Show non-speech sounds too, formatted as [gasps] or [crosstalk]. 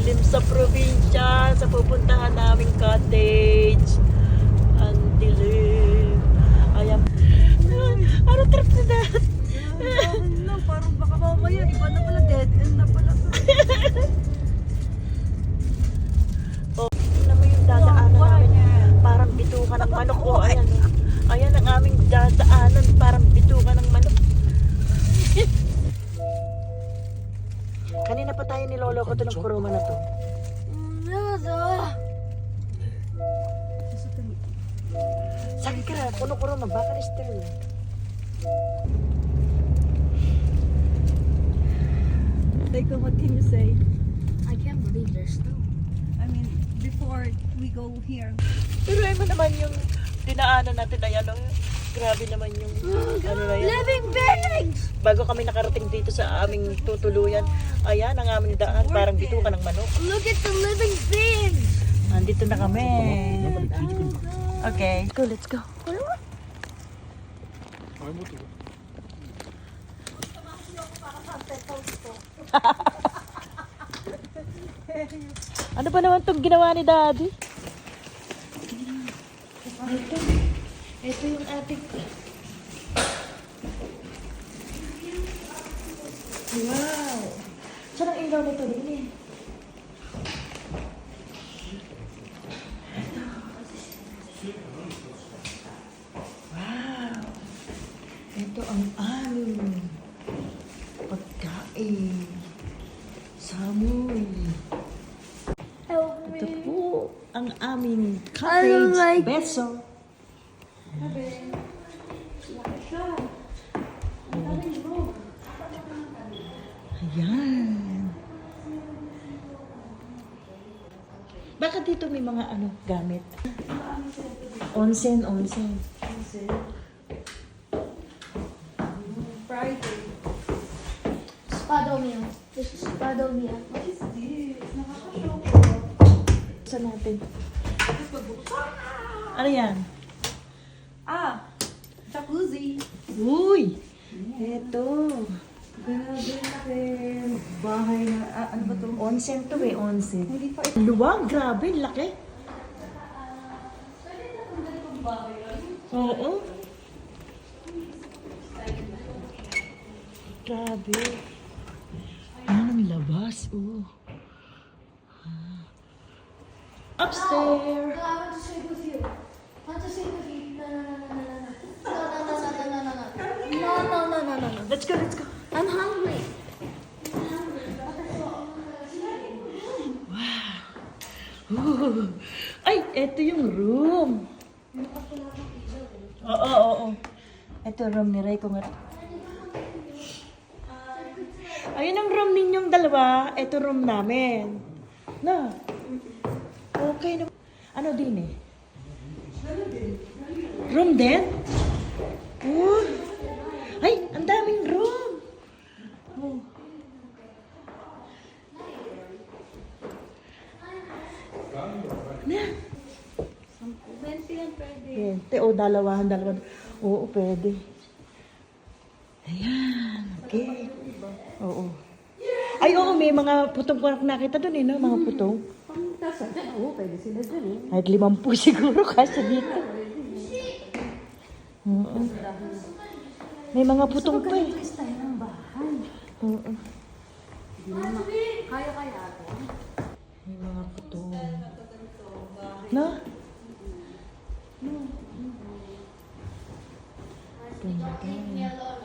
dilim sa probinsya sa pupuntahan naming cottage. Ang dilim. Ayan. Ano trip na dad? no, parang baka mamaya, iba na pala, dead end na pala. to. Alam mo yung dadaanan namin, parang bituka ng manok. O, ayan. oh. Ayan ang aming dadaanan, Ka na, baka lister. Like, what can you say? I can't believe there's snow. I mean, before we go here. Pero mo naman yung dinaanan natin ay ano, grabe naman yung [gasps] ano na yan. Living beings! Bago kami nakarating dito sa aming tutuluyan, ayan ang aming daan, parang bituka ng manok. Look at the living beings! Andito na kami. Okay. Go, let's go. [laughs] ano ba naman itong ginawa ni Daddy? Ito. Ito yung ating... Wow! Saan ang ilaw nito? Din eh. Wow! Ito ang aming pagkain. Samoy. Help Ito po ang aming cottage like- beso. Ayan. Bakit dito may mga ano gamit? Onsen, onsen. Friday. Spadomia. This is Spadomia. What is this? Nakakashow ko. Saan natin? Ano yan? Ah, jacuzzi. Uy! Eto. Grabe laki. Bahay na, ah, ano ba to? Onsen to eh, onsen. Hindi pa Luwag, grabe, laki. Oo. Grabe. Yan ang labas, oh. Ah. Upstairs. No, I want to sleep with you. I want to sleep with you. No, no, no, no, no, no. No, no, no, no, no, no, no, no. No, no, no, no. Let's go, let's go. I'm hungry. Ooh. Ay, eto yung room. Oo, oo, oo. Ito room ni Ray kung Ayun ang room ninyong dalawa. Ito room namin. Na. Okay na. Ano din eh? Room din? Oh. Ay, ang daming room. Oh. Na. Bente yan, pwede. Pwede. O, dalawahan, dalawahan. Oo, pwede. Ayan. Okay. Oo. Ay, oo, may mga putong ko nakita doon eh, no? Mga putong. Pangtasa dyan, oo, pwede sila dyan eh. Kahit limampu [laughs] siguro kasi dito. Oo. May mga putong pa eh. Guys tayo ng bahay. Oo. Kaya-kaya ito. May mga putong. No? No. Ganda.